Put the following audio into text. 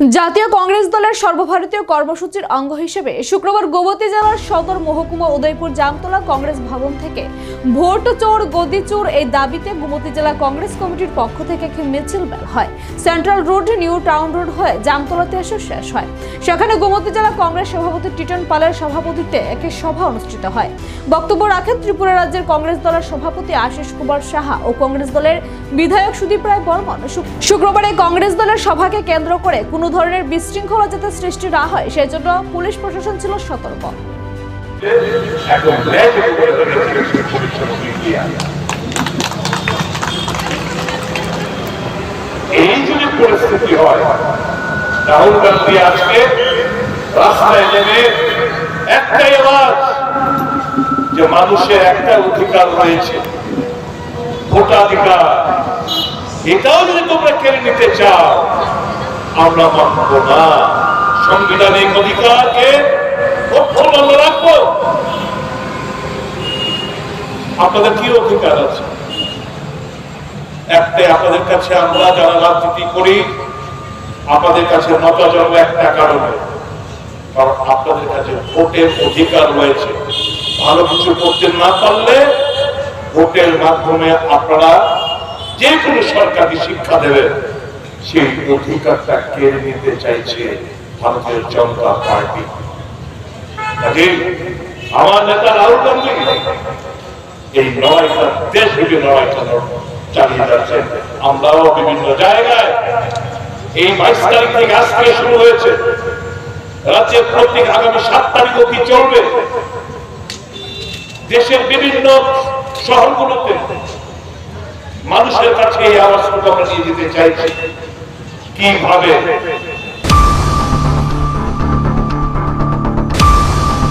জাতীয় কংগ্রেস দলের সর্বভারতীয় কর্মসূচির অঙ্গ হিসেবে শুক্রবার গোমতী জেলার সদর মহকুমা উদয়পুর জামতলা কংগ্রেস ভবন থেকে ভোট চোর, গদি চোর এই দাবিতে গোমতী জেলা কংগ্রেস কমিটির পক্ষ থেকে একটি মিছিল বের হয়। Central road, new town road হয়ে জামতলাতে এসে শেষ হয়। সেখানে গোমতী জেলা কংগ্রেস সভাপতি টিটন পালের সভাপতিত্বে একটি সভা অনুষ্ঠিত হয়। বক্তব্য রাখেন ত্রিপুরা রাজ্যের কংগ্রেস দলের সভাপতি আশিস কুমার সাহা ও কংগ্রেস দলের বিধায়ক সুদীপ রায় বর্মন। শুক্রবার কংগ্রেস দলের সভাকে কেন্দ্র করে কোনো ধরনের বিশৃঙ্খলা যাতে সৃষ্টি না হয়, সেজন্য পুলিশ প্রশাসন ছিল সতর্ক। এই যদি পরিস্থিতি হয়, রাহুল গান্ধী আজকে রাস্তায় নেমে একটাই আওয়াজ, যে মানুষের একটা অধিকার রয়েছে, ভোটাধিকার। এটাও যদি তোমরা কেড়ে নিতে চাও আমরা মানব না। সাংবিধানিক অধিকারকে অক্ষুণ্ণ আমরা রাখব। আপনাদের কি অধিকার আছে? একটাই, আপনাদের কাছে আমরা যারা রাজনীতি করি, আপনাদের কাছে জন্ম একটা কারণে। কারণ আপনাদের কাছে ভোটের অধিকার রয়েছে। ভালো কিছু করতে না পারলে ভোটের মাধ্যমে আপনারা যে কোনো সরকারি শিক্ষা দেবেন। সেই অধিকারটা কেড়ে নিতে চাইছে ভারতের জনতা পার্টি? আমার নেতা রাহুল গান্ধী এই লড়াইটা দেশ ভেবে লড়াইটা চালিয়ে যাচ্ছেন আমরাও বিভিন্ন জায়গায় এই বাইশ তারিখ থেকে আজ থেকে শুরু হয়েছে। রাজ্যের প্রত্যেক আগামী সাত তারিখ অব্দি চলবে। দেশের বিভিন্ন শহরগুলোতে মানুষের কাছে এই আওয়াজটুকু আমরা নিয়ে যেতে চাইছি। কিভাবে